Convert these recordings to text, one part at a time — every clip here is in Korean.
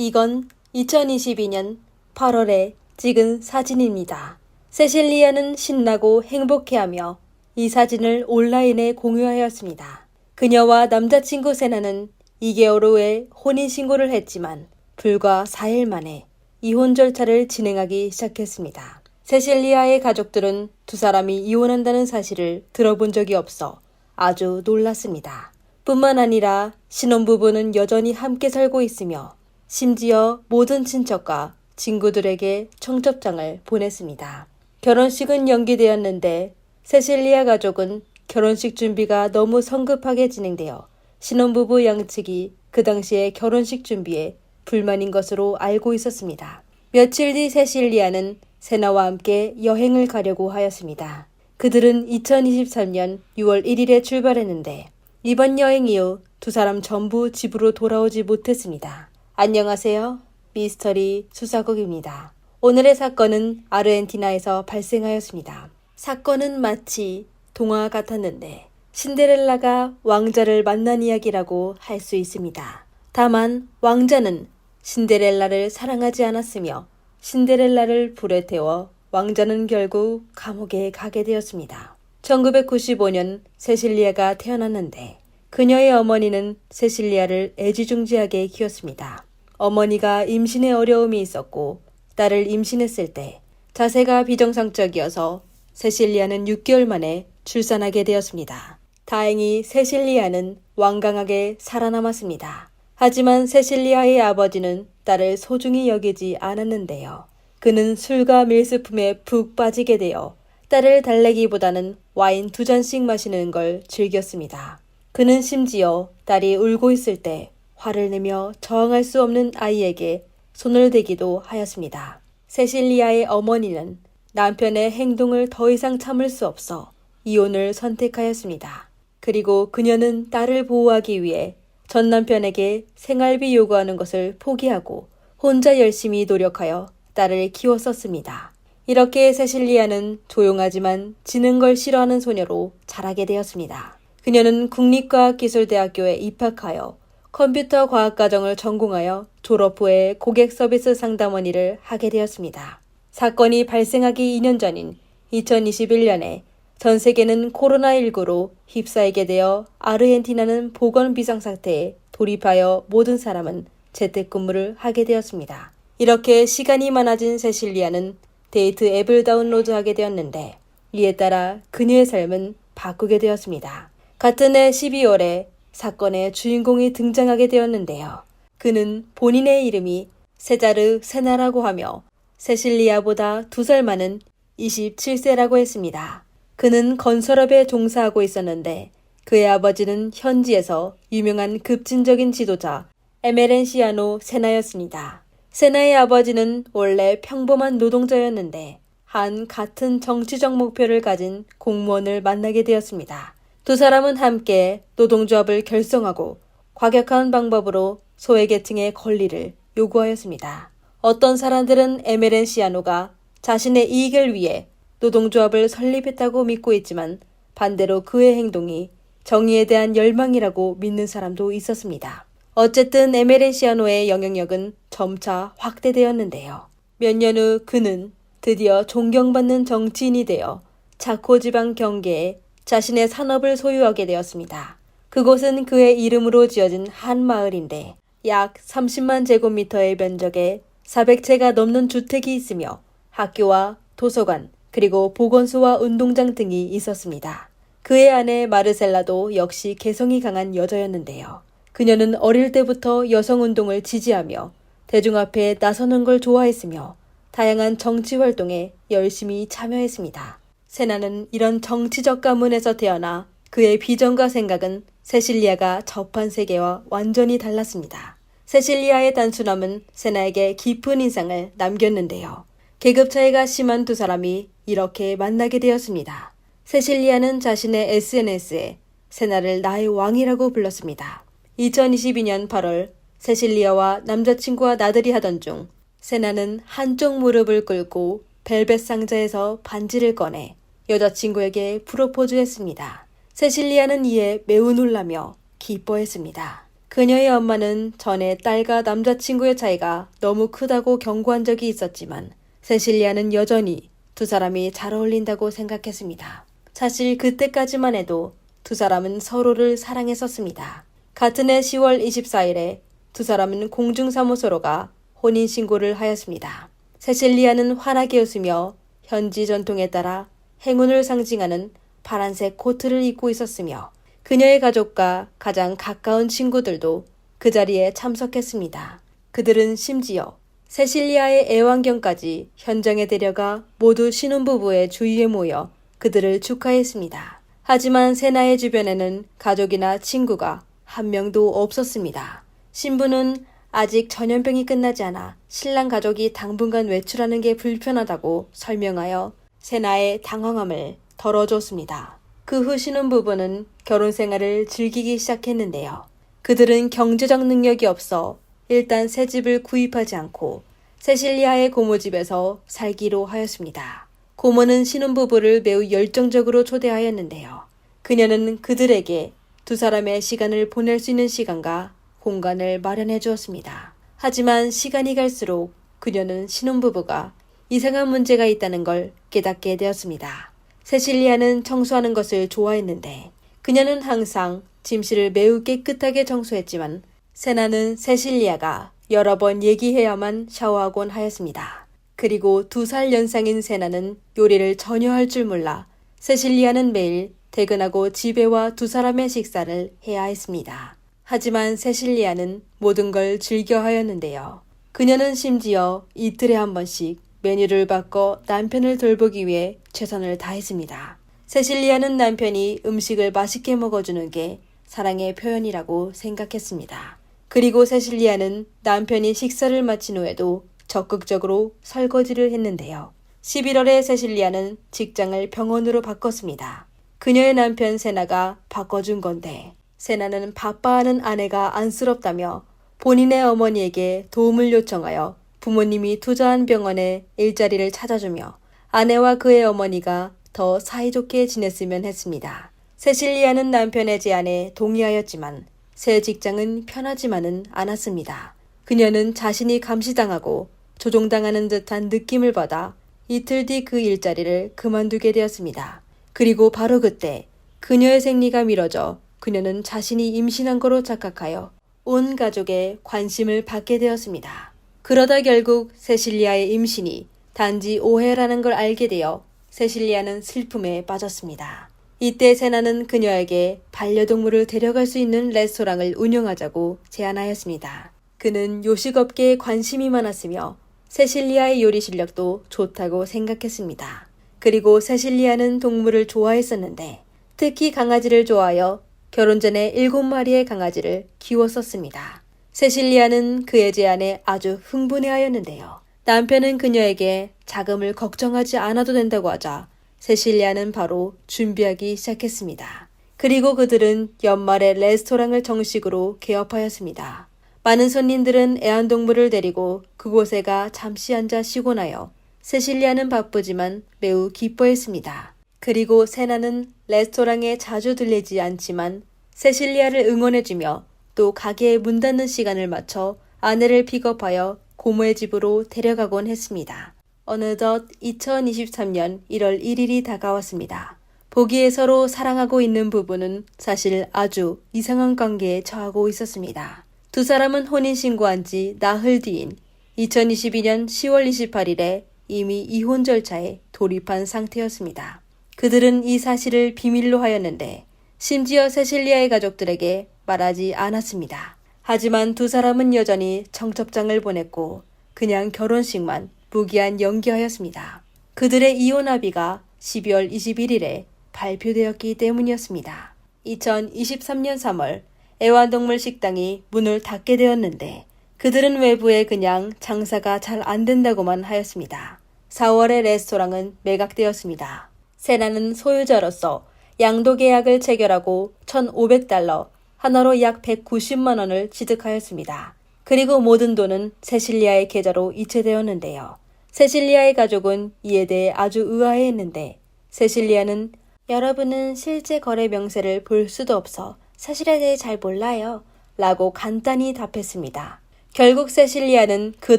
이건 2022년 8월에 찍은 사진입니다. 세실리아는 신나고 행복해하며 이 사진을 온라인에 공유하였습니다. 그녀와 남자친구 세나는 2개월 후에 혼인신고를 했지만 불과 4일 만에 이혼 절차를 진행하기 시작했습니다. 세실리아의 가족들은 두 사람이 이혼한다는 사실을 들어본 적이 없어 아주 놀랐습니다. 뿐만 아니라 신혼부부는 여전히 함께 살고 있으며 심지어 모든 친척과 친구들에게 청첩장을 보냈습니다. 결혼식은 연기되었는데 세실리아 가족은 결혼식 준비가 너무 성급하게 진행되어 신혼부부 양측이 그 당시에 결혼식 준비에 불만인 것으로 알고 있었습니다. 며칠 뒤 세실리아는 세나와 함께 여행을 가려고 하였습니다. 그들은 2023년 6월 1일에 출발했는데 이번 여행 이후 두 사람 전부 집으로 돌아오지 못했습니다. 안녕하세요. 미스터리 수사국입니다. 오늘의 사건은 아르헨티나에서 발생하였습니다. 사건은 마치 동화 같았는데 신데렐라가 왕자를 만난 이야기라고 할 수 있습니다. 다만 왕자는 신데렐라를 사랑하지 않았으며 신데렐라를 불에 태워 왕자는 결국 감옥에 가게 되었습니다. 1995년 세실리아가 태어났는데 그녀의 어머니는 세실리아를 애지중지하게 키웠습니다. 어머니가 임신에 어려움이 있었고 딸을 임신했을 때 자세가 비정상적이어서 세실리아는 6개월 만에 출산하게 되었습니다. 다행히 세실리아는 완강하게 살아남았습니다. 하지만 세실리아의 아버지는 딸을 소중히 여기지 않았는데요. 그는 술과 밀수품에 푹 빠지게 되어 딸을 달래기보다는 와인 두 잔씩 마시는 걸 즐겼습니다. 그는 심지어 딸이 울고 있을 때 화를 내며 저항할 수 없는 아이에게 손을 대기도 하였습니다. 세실리아의 어머니는 남편의 행동을 더 이상 참을 수 없어 이혼을 선택하였습니다. 그리고 그녀는 딸을 보호하기 위해 전 남편에게 생활비 요구하는 것을 포기하고 혼자 열심히 노력하여 딸을 키웠었습니다. 이렇게 세실리아는 조용하지만 지는 걸 싫어하는 소녀로 자라게 되었습니다. 그녀는 국립과학기술대학교에 입학하여 컴퓨터 과학과정을 전공하여 졸업 후에 고객 서비스 상담원 일을 하게 되었습니다. 사건이 발생하기 2년 전인 2021년에 전 세계는 코로나19로 휩싸이게 되어 아르헨티나는 보건 비상사태에 돌입하여 모든 사람은 재택근무를 하게 되었습니다. 이렇게 시간이 많아진 세실리아는 데이트 앱을 다운로드하게 되었는데 이에 따라 그녀의 삶은 바꾸게 되었습니다. 같은 해 12월에 사건의 주인공이 등장하게 되었는데요. 그는 본인의 이름이 세자르 세나라고 하며 세실리아보다 두 살 많은 27세라고 했습니다. 그는 건설업에 종사하고 있었는데 그의 아버지는 현지에서 유명한 급진적인 지도자 에메렌시아노 세나였습니다. 세나의 아버지는 원래 평범한 노동자였는데 한 같은 정치적 목표를 가진 공무원을 만나게 되었습니다. 두 사람은 함께 노동조합을 결성하고 과격한 방법으로 소외 계층의 권리를 요구하였습니다. 어떤 사람들은 에메렌 시아노가 자신의 이익을 위해 노동조합을 설립했다고 믿고 있지만 반대로 그의 행동이 정의에 대한 열망이라고 믿는 사람도 있었습니다. 어쨌든 에메렌 시아노의 영향력은 점차 확대되었는데요. 몇 년 후 그는 드디어 존경받는 정치인이 되어 자코 지방 경계에 자신의 산업을 소유하게 되었습니다. 그곳은 그의 이름으로 지어진 한 마을인데 약 30만 제곱미터의 면적에 400채가 넘는 주택이 있으며 학교와 도서관, 그리고 보건소와 운동장 등이 있었습니다. 그의 아내 마르셀라도 역시 개성이 강한 여자였는데요. 그녀는 어릴 때부터 여성 운동을 지지하며 대중 앞에 나서는 걸 좋아했으며 다양한 정치 활동에 열심히 참여했습니다. 세나는 이런 정치적 가문에서 태어나 그의 비전과 생각은 세실리아가 접한 세계와 완전히 달랐습니다. 세실리아의 단순함은 세나에게 깊은 인상을 남겼는데요. 계급 차이가 심한 두 사람이 이렇게 만나게 되었습니다. 세실리아는 자신의 SNS에 세나를 나의 왕이라고 불렀습니다. 2022년 8월 세실리아와 남자친구와 나들이 하던 중 세나는 한쪽 무릎을 꿇고 벨벳 상자에서 반지를 꺼내 여자친구에게 프로포즈했습니다. 세실리아는 이에 매우 놀라며 기뻐했습니다. 그녀의 엄마는 전에 딸과 남자친구의 차이가 너무 크다고 경고한 적이 있었지만 세실리아는 여전히 두 사람이 잘 어울린다고 생각했습니다. 사실 그때까지만 해도 두 사람은 서로를 사랑했었습니다. 같은 해 10월 24일에 두 사람은 공중사무소로가 혼인신고를 하였습니다. 세실리아는 환하게 웃으며 현지 전통에 따라 행운을 상징하는 파란색 코트를 입고 있었으며 그녀의 가족과 가장 가까운 친구들도 그 자리에 참석했습니다. 그들은 심지어 세실리아의 애완견까지 현장에 데려가 모두 신혼부부의 주위에 모여 그들을 축하했습니다. 하지만 세나의 주변에는 가족이나 친구가 한 명도 없었습니다. 신부는 아직 전염병이 끝나지 않아 신랑 가족이 당분간 외출하는 게 불편하다고 설명하여 세나의 당황함을 덜어줬습니다. 그 후 신혼 부부는 결혼 생활을 즐기기 시작했는데요. 그들은 경제적 능력이 없어 일단 새 집을 구입하지 않고 세실리아의 고모 집에서 살기로 하였습니다. 고모는 신혼부부를 매우 열정적으로 초대하였는데요. 그녀는 그들에게 두 사람의 시간을 보낼 수 있는 시간과 공간을 마련해 주었습니다. 하지만 시간이 갈수록 그녀는 신혼부부가 이상한 문제가 있다는 걸 깨닫게 되었습니다. 세실리아는 청소하는 것을 좋아했는데 그녀는 항상 짐실을 매우 깨끗하게 청소했지만 세나는 세실리아가 여러 번 얘기해야만 샤워하곤 하였습니다. 그리고 두 살 연상인 세나는 요리를 전혀 할 줄 몰라 세실리아는 매일 퇴근하고 집에 와 두 사람의 식사를 해야 했습니다. 하지만 세실리아는 모든 걸 즐겨 하였는데요. 그녀는 심지어 이틀에 한 번씩 메뉴를 바꿔 남편을 돌보기 위해 최선을 다했습니다. 세실리아는 남편이 음식을 맛있게 먹어주는 게 사랑의 표현이라고 생각했습니다. 그리고 세실리아는 남편이 식사를 마친 후에도 적극적으로 설거지를 했는데요. 11월에 세실리아는 직장을 병원으로 바꿨습니다. 그녀의 남편 세나가 바꿔준 건데 세나는 바빠하는 아내가 안쓰럽다며 본인의 어머니에게 도움을 요청하여 부모님이 투자한 병원에 일자리를 찾아주며 아내와 그의 어머니가 더 사이좋게 지냈으면 했습니다. 세실리아는 남편의 제안에 동의하였지만 새 직장은 편하지만은 않았습니다. 그녀는 자신이 감시당하고 조종당하는 듯한 느낌을 받아 이틀 뒤 그 일자리를 그만두게 되었습니다. 그리고 바로 그때 그녀의 생리가 미뤄져 그녀는 자신이 임신한 거로 착각하여 온 가족의 관심을 받게 되었습니다. 그러다 결국 세실리아의 임신이 단지 오해라는 걸 알게 되어 세실리아는 슬픔에 빠졌습니다. 이때 세나는 그녀에게 반려동물을 데려갈 수 있는 레스토랑을 운영하자고 제안하였습니다. 그는 요식업계에 관심이 많았으며 세실리아의 요리 실력도 좋다고 생각했습니다. 그리고 세실리아는 동물을 좋아했었는데 특히 강아지를 좋아하여 결혼 전에 일곱 마리의 강아지를 키웠었습니다. 세실리아는 그의 제안에 아주 흥분해하였는데요. 남편은 그녀에게 자금을 걱정하지 않아도 된다고 하자 세실리아는 바로 준비하기 시작했습니다. 그리고 그들은 연말에 레스토랑을 정식으로 개업하였습니다. 많은 손님들은 애완동물을 데리고 그곳에 가 잠시 앉아 쉬고 나요. 세실리아는 바쁘지만 매우 기뻐했습니다. 그리고 세나는 레스토랑에 자주 들리지 않지만 세실리아를 응원해주며 또 가게에 문 닫는 시간을 맞춰 아내를 픽업하여 고모의 집으로 데려가곤 했습니다. 어느덧 2023년 1월 1일이 다가왔습니다. 보기에 서로 사랑하고 있는 부부는 사실 아주 이상한 관계에 처하고 있었습니다. 두 사람은 혼인신고한 지 나흘 뒤인 2022년 10월 28일에 이미 이혼 절차에 돌입한 상태였습니다. 그들은 이 사실을 비밀로 하였는데 심지어 세실리아의 가족들에게 말하지 않았습니다. 하지만 두 사람은 여전히 청첩장을 보냈고 그냥 결혼식만 무기한 연기하였습니다. 그들의 이혼 합의가 12월 21일에 발표되었기 때문이었습니다. 2023년 3월 애완동물 식당이 문을 닫게 되었는데 그들은 외부에 그냥 장사가 잘 안 된다고만 하였습니다. 4월에 레스토랑은 매각되었습니다. 세나는 소유자로서 양도 계약을 체결하고 1,500달러, 하나로 약 190만 원을 취득하였습니다. 그리고 모든 돈은 세실리아의 계좌로 이체되었는데요. 세실리아의 가족은 이에 대해 아주 의아해했는데 세실리아는 여러분은 실제 거래 명세를 볼 수도 없어 사실에 대해 잘 몰라요. 라고 간단히 답했습니다. 결국 세실리아는 그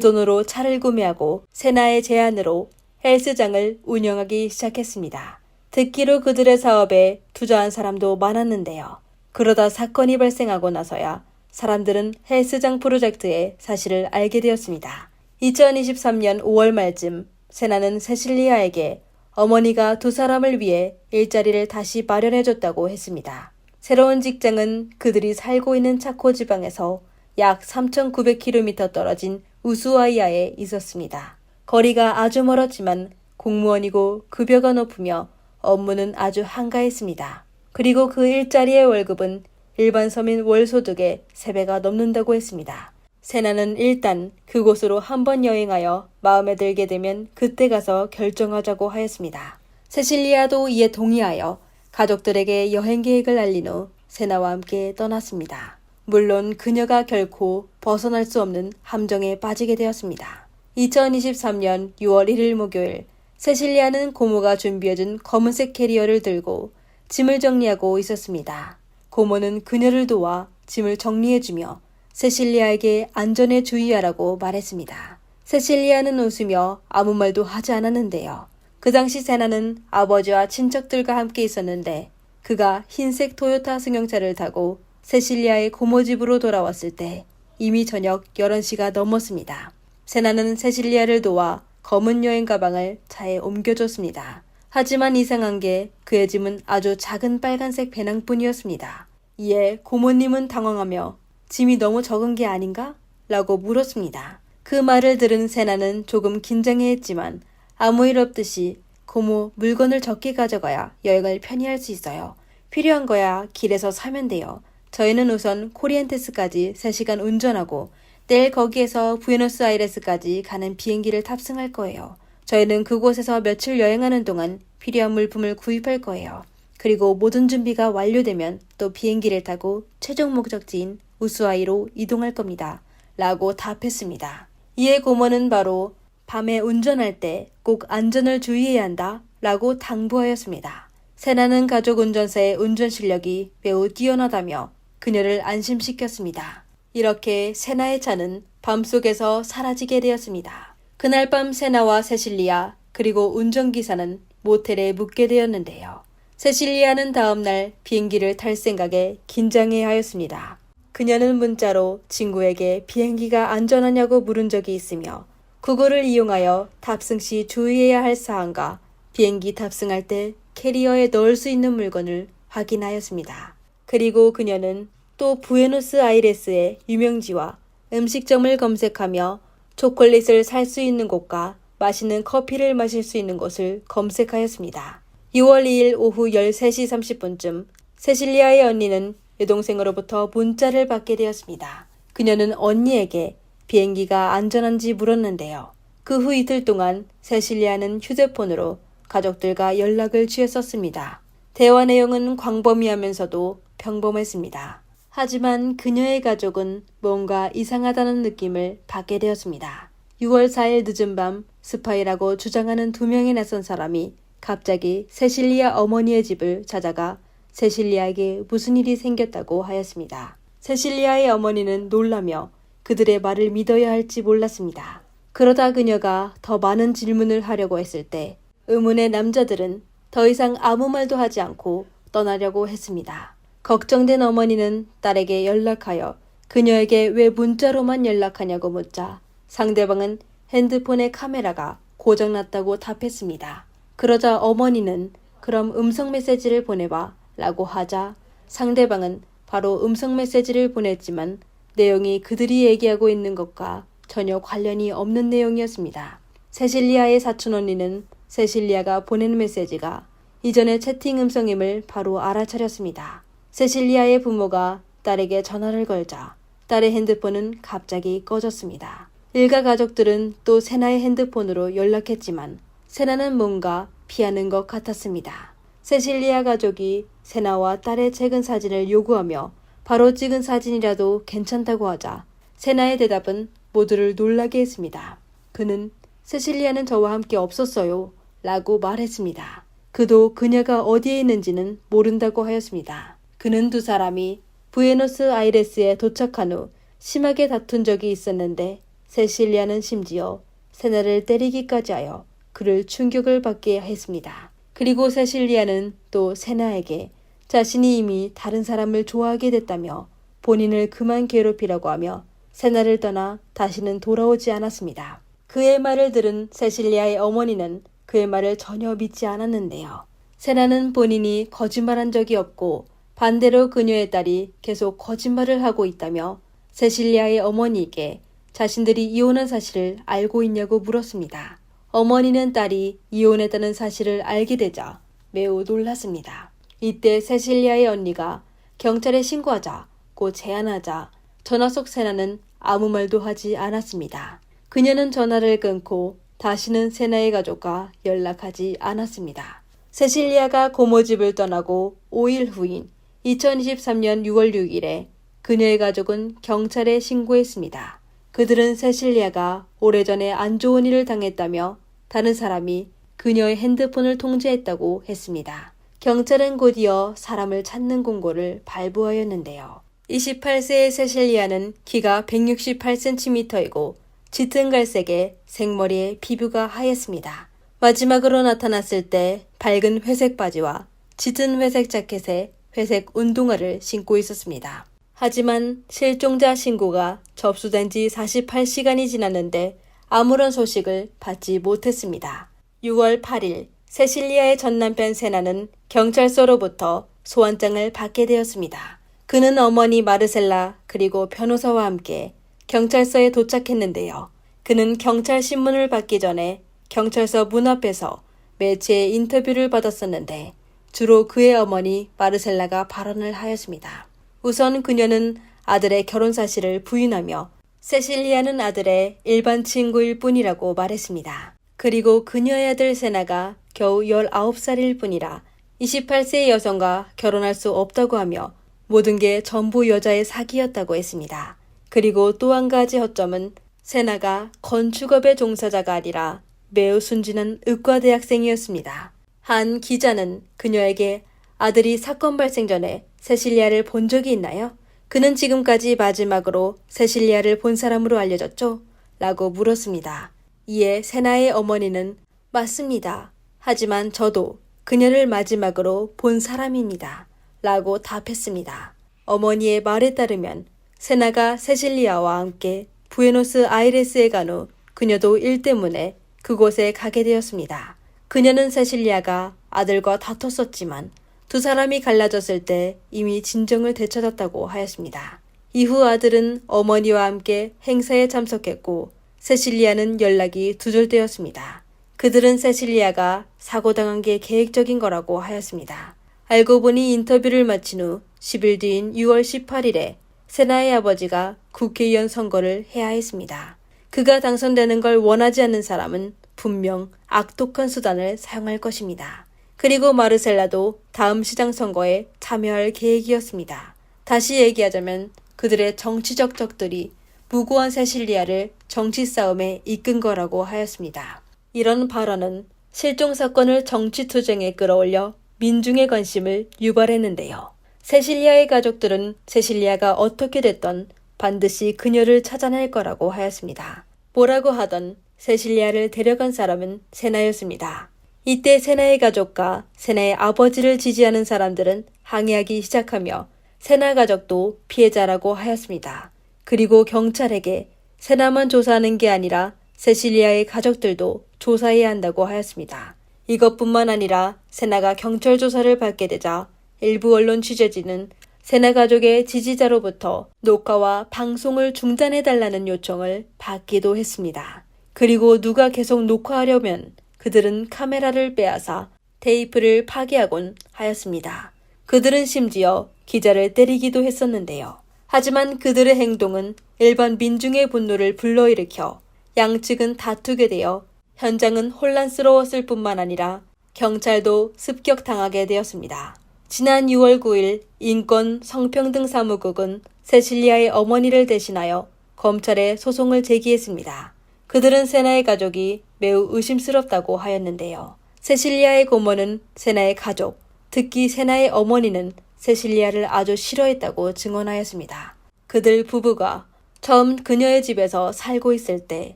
돈으로 차를 구매하고 세나의 제안으로 헬스장을 운영하기 시작했습니다. 듣기로 그들의 사업에 투자한 사람도 많았는데요. 그러다 사건이 발생하고 나서야 사람들은 헬스장 프로젝트의 사실을 알게 되었습니다. 2023년 5월 말쯤 세나는 세실리아에게 어머니가 두 사람을 위해 일자리를 다시 마련해줬다고 했습니다. 새로운 직장은 그들이 살고 있는 차코 지방에서 약 3,900km 떨어진 우수아이아에 있었습니다. 거리가 아주 멀었지만 공무원이고 급여가 높으며 업무는 아주 한가했습니다. 그리고 그 일자리의 월급은 일반 서민 월소득의 3배가 넘는다고 했습니다. 세나는 일단 그곳으로 한 번 여행하여 마음에 들게 되면 그때 가서 결정하자고 하였습니다. 세실리아도 이에 동의하여 가족들에게 여행 계획을 알린 후 세나와 함께 떠났습니다. 물론 그녀가 결코 벗어날 수 없는 함정에 빠지게 되었습니다. 2023년 6월 1일 목요일 세실리아는 고모가 준비해준 검은색 캐리어를 들고 짐을 정리하고 있었습니다. 고모는 그녀를 도와 짐을 정리해주며 세실리아에게 안전에 주의하라고 말했습니다. 세실리아는 웃으며 아무 말도 하지 않았는데요. 그 당시 세나는 아버지와 친척들과 함께 있었는데 그가 흰색 토요타 승용차를 타고 세실리아의 고모 집으로 돌아왔을 때 이미 저녁 11시가 넘었습니다. 세나는 세실리아를 도와 검은 여행 가방을 차에 옮겨줬습니다. 하지만 이상한 게 그의 짐은 아주 작은 빨간색 배낭뿐이었습니다. 이에 고모님은 당황하며 짐이 너무 적은 게 아닌가? 라고 물었습니다. 그 말을 들은 세나는 조금 긴장해 했지만 아무 일 없듯이 고모 물건을 적게 가져가야 여행을 편히 할 수 있어요. 필요한 거야 길에서 사면 돼요. 저희는 우선 코리엔테스까지 3시간 운전하고 내일 거기에서 부에노스아이레스까지 가는 비행기를 탑승할 거예요. 저희는 그곳에서 며칠 여행하는 동안 필요한 물품을 구입할 거예요. 그리고 모든 준비가 완료되면 또 비행기를 타고 최종 목적지인 우수아이로 이동할 겁니다. 라고 답했습니다. 이에 고모는 바로 밤에 운전할 때 꼭 안전을 주의해야 한다. 라고 당부하였습니다. 세나는 가족 운전사의 운전 실력이 매우 뛰어나다며 그녀를 안심시켰습니다. 이렇게 세나의 차는 밤속에서 사라지게 되었습니다. 그날 밤 세나와 세실리아 그리고 운전기사는 모텔에 묵게 되었는데요. 세실리아는 다음날 비행기를 탈 생각에 긴장해 하였습니다. 그녀는 문자로 친구에게 비행기가 안전하냐고 물은 적이 있으며 구글을 이용하여 탑승 시 주의해야 할 사항과 비행기 탑승할 때 캐리어에 넣을 수 있는 물건을 확인하였습니다. 그리고 그녀는 또 부에노스 아이레스의 유명지와 음식점을 검색하며 초콜릿을 살 수 있는 곳과 맛있는 커피를 마실 수 있는 곳을 검색하였습니다. 6월 2일 오후 13시 30분쯤 세실리아의 언니는 여동생으로부터 문자를 받게 되었습니다. 그녀는 언니에게 비행기가 안전한지 물었는데요. 그 후 이틀 동안 세실리아는 휴대폰으로 가족들과 연락을 취했었습니다. 대화 내용은 광범위하면서도 평범했습니다. 하지만 그녀의 가족은 뭔가 이상하다는 느낌을 받게 되었습니다. 6월 4일 늦은 밤 스파이라고 주장하는 두 명의 낯선 사람이 갑자기 세실리아 어머니의 집을 찾아가 세실리아에게 무슨 일이 생겼다고 하였습니다. 세실리아의 어머니는 놀라며 그들의 말을 믿어야 할지 몰랐습니다. 그러다 그녀가 더 많은 질문을 하려고 했을 때 의문의 남자들은 더 이상 아무 말도 하지 않고 떠나려고 했습니다. 걱정된 어머니는 딸에게 연락하여 그녀에게 왜 문자로만 연락하냐고 묻자 상대방은 핸드폰의 카메라가 고장났다고 답했습니다. 그러자 어머니는 그럼 음성 메시지를 보내봐 라고 하자 상대방은 바로 음성 메시지를 보냈지만 내용이 그들이 얘기하고 있는 것과 전혀 관련이 없는 내용이었습니다. 세실리아의 사촌 언니는 세실리아가 보낸 메시지가 이전의 채팅 음성임을 바로 알아차렸습니다. 세실리아의 부모가 딸에게 전화를 걸자 딸의 핸드폰은 갑자기 꺼졌습니다. 일가 가족들은 또 세나의 핸드폰으로 연락했지만 세나는 뭔가 피하는 것 같았습니다. 세실리아 가족이 세나와 딸의 최근 사진을 요구하며 바로 찍은 사진이라도 괜찮다고 하자 세나의 대답은 모두를 놀라게 했습니다. 그는 세실리아는 저와 함께 없었어요. 라고 말했습니다. 그도 그녀가 어디에 있는지는 모른다고 하였습니다. 그는 두 사람이 부에노스 아이레스에 도착한 후 심하게 다툰 적이 있었는데 세실리아는 심지어 세나를 때리기까지 하여 그를 충격을 받게 했습니다. 그리고 세실리아는 또 세나에게 자신이 이미 다른 사람을 좋아하게 됐다며 본인을 그만 괴롭히라고 하며 세나를 떠나 다시는 돌아오지 않았습니다. 그의 말을 들은 세실리아의 어머니는 그의 말을 전혀 믿지 않았는데요. 세나는 본인이 거짓말한 적이 없고 반대로 그녀의 딸이 계속 거짓말을 하고 있다며 세실리아의 어머니에게 자신들이 이혼한 사실을 알고 있냐고 물었습니다. 어머니는 딸이 이혼했다는 사실을 알게 되자 매우 놀랐습니다. 이때 세실리아의 언니가 경찰에 신고하자고 제안하자 전화 속 세나는 아무 말도 하지 않았습니다. 그녀는 전화를 끊고 다시는 세나의 가족과 연락하지 않았습니다. 세실리아가 고모집을 떠나고 5일 후인 2023년 6월 6일에 그녀의 가족은 경찰에 신고했습니다. 그들은 세실리아가 오래전에 안 좋은 일을 당했다며 다른 사람이 그녀의 핸드폰을 통제했다고 했습니다. 경찰은 곧이어 사람을 찾는 공고를 발부하였는데요. 28세의 세실리아는 키가 168cm이고 짙은 갈색에 생머리에 피부가 하였습니다. 마지막으로 나타났을 때 밝은 회색 바지와 짙은 회색 자켓에 회색 운동화를 신고 있었습니다. 하지만 실종자 신고가 접수된 지 48시간이 지났는데 아무런 소식을 받지 못했습니다. 6월 8일 세실리아의 전 남편 세나는 경찰서로부터 소환장을 받게 되었습니다. 그는 어머니 마르셀라 그리고 변호사와 함께 경찰서에 도착했는데요. 그는 경찰 신문을 받기 전에 경찰서 문 앞에서 매체의 인터뷰를 받았었는데 주로 그의 어머니 마르셀라가 발언을 하였습니다. 우선 그녀는 아들의 결혼 사실을 부인하며 세실리아는 아들의 일반 친구일 뿐이라고 말했습니다. 그리고 그녀의 아들 세나가 겨우 19살일 뿐이라 28세의 여성과 결혼할 수 없다고 하며 모든 게 전부 여자의 사기였다고 했습니다. 그리고 또 한 가지 허점은 세나가 건축업의 종사자가 아니라 매우 순진한 의과대학생이었습니다. 한 기자는 그녀에게 아들이 사건 발생 전에 세실리아를 본 적이 있나요? 그는 지금까지 마지막으로 세실리아를 본 사람으로 알려졌죠? 라고 물었습니다. 이에 세나의 어머니는 맞습니다. 하지만 저도 그녀를 마지막으로 본 사람입니다. 라고 답했습니다. 어머니의 말에 따르면 세나가 세실리아와 함께 부에노스 아이레스에 간 후 그녀도 일 때문에 그곳에 가게 되었습니다. 그녀는 세실리아가 아들과 다퉜었지만 두 사람이 갈라졌을 때 이미 진정을 되찾았다고 하였습니다. 이후 아들은 어머니와 함께 행사에 참석했고 세실리아는 연락이 두절되었습니다. 그들은 세실리아가 사고당한 게 계획적인 거라고 하였습니다. 알고 보니 인터뷰를 마친 후 10일 뒤인 6월 18일에 세나의 아버지가 국회의원 선거를 해야 했습니다. 그가 당선되는 걸 원하지 않는 사람은 분명 악독한 수단을 사용할 것입니다. 그리고 마르셀라도 다음 시장 선거에 참여할 계획이었습니다. 다시 얘기하자면 그들의 정치적 적들이 무고한 세실리아를 정치 싸움에 이끈 거라고 하였습니다. 이런 발언은 실종 사건을 정치 투쟁에 끌어올려 민중의 관심을 유발했는데요. 세실리아의 가족들은 세실리아가 어떻게 됐던 반드시 그녀를 찾아낼 거라고 하였습니다. 뭐라고 하던 세실리아를 데려간 사람은 세나였습니다. 이때 세나의 가족과 세나의 아버지를 지지하는 사람들은 항의하기 시작하며 세나 가족도 피해자라고 하였습니다. 그리고 경찰에게 세나만 조사하는 게 아니라 세실리아의 가족들도 조사해야 한다고 하였습니다. 이것뿐만 아니라 세나가 경찰 조사를 받게 되자 일부 언론 취재진은 세나 가족의 지지자로부터 녹화와 방송을 중단해달라는 요청을 받기도 했습니다. 그리고 누가 계속 녹화하려면 그들은 카메라를 빼앗아 테이프를 파괴하곤 하였습니다. 그들은 심지어 기자를 때리기도 했었는데요. 하지만 그들의 행동은 일반 민중의 분노를 불러일으켜 양측은 다투게 되어 현장은 혼란스러웠을 뿐만 아니라 경찰도 습격당하게 되었습니다. 지난 6월 9일 인권 성평등 사무국은 세실리아의 어머니를 대신하여 검찰에 소송을 제기했습니다. 그들은 세나의 가족이 매우 의심스럽다고 하였는데요. 세실리아의 고모는 세나의 가족, 특히 세나의 어머니는 세실리아를 아주 싫어했다고 증언하였습니다. 그들 부부가 처음 그녀의 집에서 살고 있을 때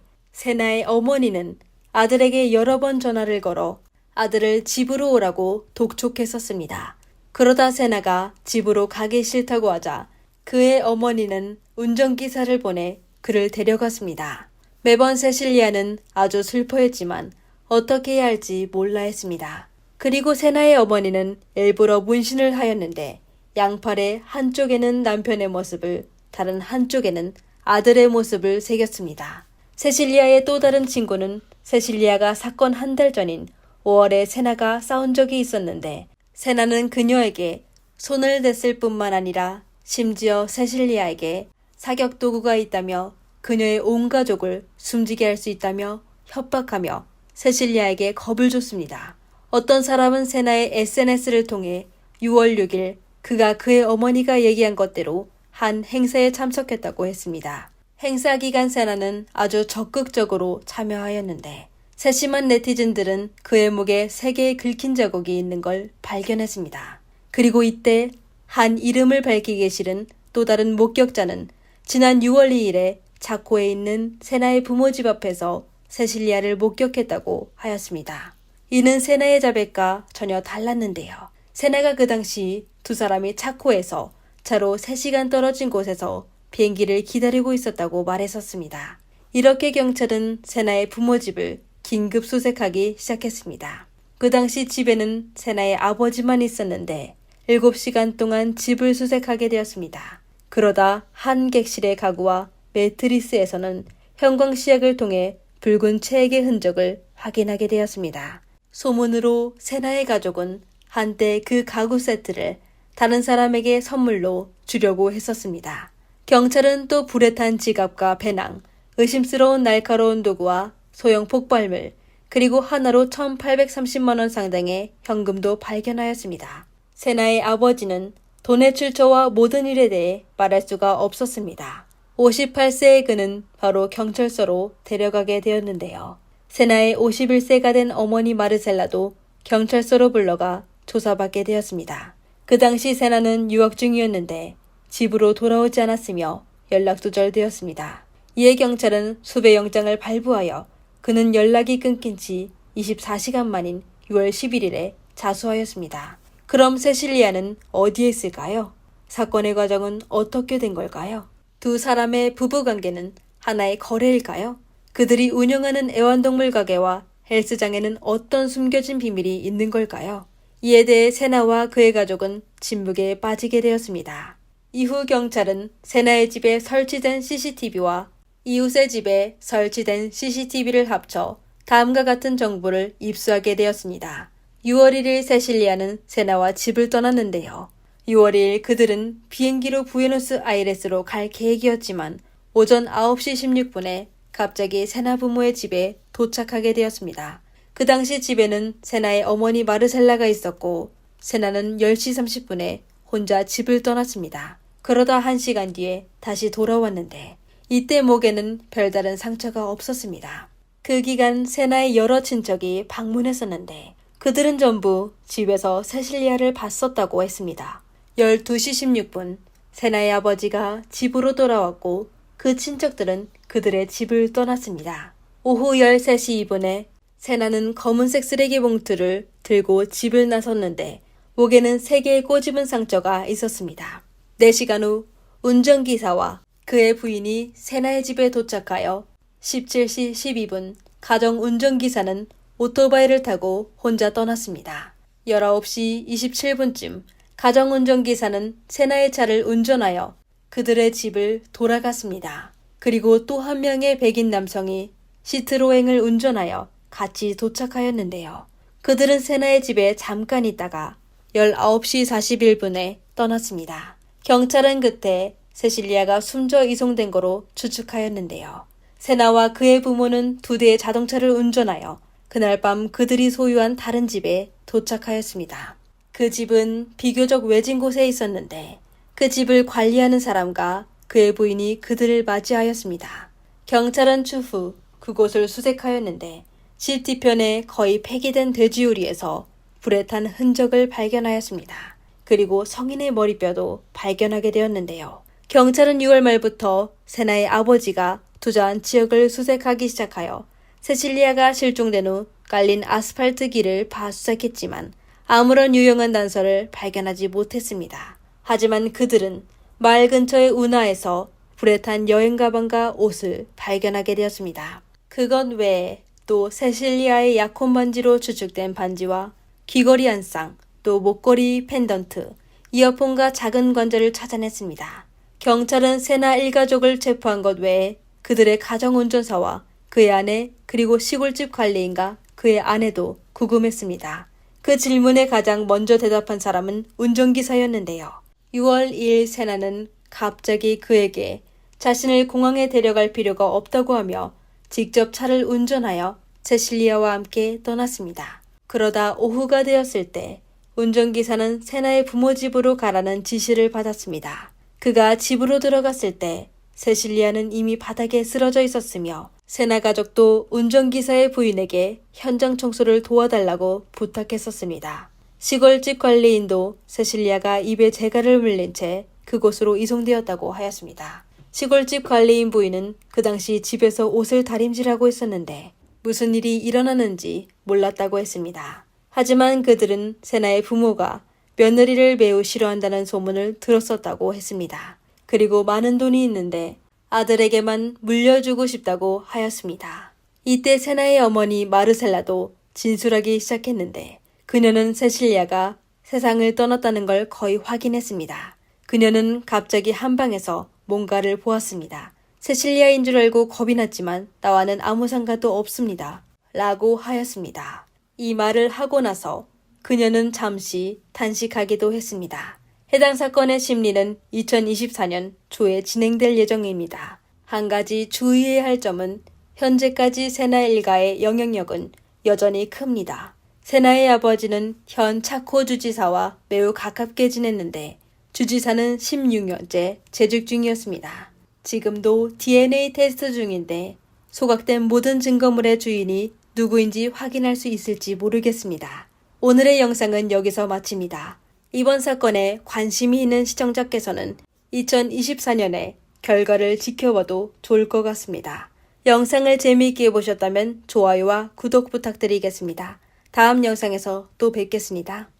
세나의 어머니는 아들에게 여러 번 전화를 걸어 아들을 집으로 오라고 독촉했었습니다. 그러다 세나가 집으로 가기 싫다고 하자 그의 어머니는 운전기사를 보내 그를 데려갔습니다. 매번 세실리아는 아주 슬퍼했지만 어떻게 해야 할지 몰라 했습니다. 그리고 세나의 어머니는 일부러 문신을 하였는데 양팔의 한쪽에는 남편의 모습을 다른 한쪽에는 아들의 모습을 새겼습니다. 세실리아의 또 다른 친구는 세실리아가 사건 한 달 전인 5월에 세나가 싸운 적이 있었는데 세나는 그녀에게 손을 댔을 뿐만 아니라 심지어 세실리아에게 사격 도구가 있다며 그녀의 온 가족을 숨지게 할 수 있다며 협박하며 세실리아에게 겁을 줬습니다. 어떤 사람은 세나의 SNS를 통해 6월 6일 그가 그의 어머니가 얘기한 것대로 한 행사에 참석했다고 했습니다. 행사 기간 세나는 아주 적극적으로 참여하였는데 세심한 네티즌들은 그의 목에 세 개의 긁힌 자국이 있는 걸 발견했습니다. 그리고 이때 한 이름을 밝히기 싫은 또 다른 목격자는 지난 6월 2일에 자코에 있는 세나의 부모 집 앞에서 세실리아를 목격했다고 하였습니다. 이는 세나의 자백과 전혀 달랐는데요. 세나가 그 당시 두 사람이 차코에서 차로 3시간 떨어진 곳에서 비행기를 기다리고 있었다고 말했었습니다. 이렇게 경찰은 세나의 부모 집을 긴급 수색하기 시작했습니다. 그 당시 집에는 세나의 아버지만 있었는데 7시간 동안 집을 수색하게 되었습니다. 그러다 한 객실의 가구와 매트리스에서는 형광 시약을 통해 붉은 체액의 흔적을 확인하게 되었습니다. 소문으로 세나의 가족은 한때 그 가구 세트를 다른 사람에게 선물로 주려고 했었습니다. 경찰은 또 불에 탄 지갑과 배낭, 의심스러운 날카로운 도구와 소형 폭발물, 그리고 하나로 1830만원 상당의 현금도 발견하였습니다. 세나의 아버지는 돈의 출처와 모든 일에 대해 말할 수가 없었습니다. 58세의 그는 바로 경찰서로 데려가게 되었는데요. 세나의 51세가 된 어머니 마르셀라도 경찰서로 불러가 조사받게 되었습니다. 그 당시 세나는 유학 중이었는데 집으로 돌아오지 않았으며 연락 두절되었습니다. 이에 경찰은 수배 영장을 발부하여 그는 연락이 끊긴 지 24시간 만인 6월 11일에 자수하였습니다. 그럼 세실리아는 어디에 있을까요? 사건의 과정은 어떻게 된 걸까요? 두 사람의 부부 관계는 하나의 거래일까요? 그들이 운영하는 애완동물 가게와 헬스장에는 어떤 숨겨진 비밀이 있는 걸까요? 이에 대해 세나와 그의 가족은 침묵에 빠지게 되었습니다. 이후 경찰은 세나의 집에 설치된 CCTV와 이웃의 집에 설치된 CCTV를 합쳐 다음과 같은 정보를 입수하게 되었습니다. 6월 1일 세실리아는 세나와 집을 떠났는데요. 6월 2일 그들은 비행기로 부에노스 아이레스로 갈 계획이었지만 오전 9시 16분에 갑자기 세나 부모의 집에 도착하게 되었습니다. 그 당시 집에는 세나의 어머니 마르셀라가 있었고 세나는 10시 30분에 혼자 집을 떠났습니다. 그러다 1시간 뒤에 다시 돌아왔는데 이때 목에는 별다른 상처가 없었습니다. 그 기간 세나의 여러 친척이 방문했었는데 그들은 전부 집에서 세실리아를 봤었다고 했습니다. 12시 16분 세나의 아버지가 집으로 돌아왔고 그 친척들은 그들의 집을 떠났습니다. 오후 13시 2분에 세나는 검은색 쓰레기 봉투를 들고 집을 나섰는데 목에는 3개의 꼬집은 상처가 있었습니다. 4시간 후 운전기사와 그의 부인이 세나의 집에 도착하여 17시 12분 가정 운전기사는 오토바이를 타고 혼자 떠났습니다. 19시 27분쯤 가정 운전기사는 세나의 차를 운전하여 그들의 집을 돌아갔습니다. 그리고 또 한 명의 백인 남성이 시트로행을 운전하여 같이 도착하였는데요. 그들은 세나의 집에 잠깐 있다가 19시 41분에 떠났습니다. 경찰은 그때 세실리아가 숨져 이송된 거로 추측하였는데요. 세나와 그의 부모는 두 대의 자동차를 운전하여 그날 밤 그들이 소유한 다른 집에 도착하였습니다. 그 집은 비교적 외진 곳에 있었는데 그 집을 관리하는 사람과 그의 부인이 그들을 맞이하였습니다. 경찰은 추후 그곳을 수색하였는데 집 뒤편에 거의 폐기된 돼지우리에서 불에 탄 흔적을 발견하였습니다. 그리고 성인의 머리뼈도 발견하게 되었는데요. 경찰은 6월 말부터 세나의 아버지가 투자한 지역을 수색하기 시작하여 세실리아가 실종된 후 깔린 아스팔트 길을 파수색했지만 아무런 유용한 단서를 발견하지 못했습니다. 하지만 그들은 마을 근처의 운하에서 불에 탄 여행 가방과 옷을 발견하게 되었습니다. 그것 외에 또 세실리아의 약혼 반지로 추측된 반지와 귀걸이 한 쌍, 또 목걸이 펜던트, 이어폰과 작은 관절을 찾아냈습니다. 경찰은 세나 일가족을 체포한 것 외에 그들의 가정 운전사와 그의 아내 그리고 시골집 관리인과 그의 아내도 구금했습니다. 그 질문에 가장 먼저 대답한 사람은 운전기사였는데요. 6월 2일 세나는 갑자기 그에게 자신을 공항에 데려갈 필요가 없다고 하며 직접 차를 운전하여 세실리아와 함께 떠났습니다. 그러다 오후가 되었을 때 운전기사는 세나의 부모 집으로 가라는 지시를 받았습니다. 그가 집으로 들어갔을 때 세실리아는 이미 바닥에 쓰러져 있었으며 세나 가족도 운전기사의 부인에게 현장 청소를 도와달라고 부탁했었습니다. 시골집 관리인도 세실리아가 입에 재갈을 물린 채 그곳으로 이송되었다고 하였습니다. 시골집 관리인 부인은 그 당시 집에서 옷을 다림질하고 있었는데 무슨 일이 일어나는지 몰랐다고 했습니다. 하지만 그들은 세나의 부모가 며느리를 매우 싫어한다는 소문을 들었었다고 했습니다. 그리고 많은 돈이 있는데 아들에게만 물려주고 싶다고 하였습니다. 이때 세나의 어머니 마르셀라도 진술하기 시작했는데 그녀는 세실리아가 세상을 떠났다는 걸 거의 확인했습니다. 그녀는 갑자기 한 방에서 뭔가를 보았습니다. 세실리아인 줄 알고 겁이 났지만 나와는 아무 상관도 없습니다. 라고 하였습니다. 이 말을 하고 나서 그녀는 잠시 단식하기도 했습니다. 해당 사건의 심리는 2024년 초에 진행될 예정입니다. 한 가지 주의해야 할 점은 현재까지 세나 일가의 영향력은 여전히 큽니다. 세나의 아버지는 현 차코 주지사와 매우 가깝게 지냈는데 주지사는 16년째 재직 중이었습니다. 지금도 DNA 테스트 중인데 소각된 모든 증거물의 주인이 누구인지 확인할 수 있을지 모르겠습니다. 오늘의 영상은 여기서 마칩니다. 이번 사건에 관심이 있는 시청자께서는 2024년에 결과를 지켜봐도 좋을 것 같습니다. 영상을 재미있게 보셨다면 좋아요와 구독 부탁드리겠습니다. 다음 영상에서 또 뵙겠습니다.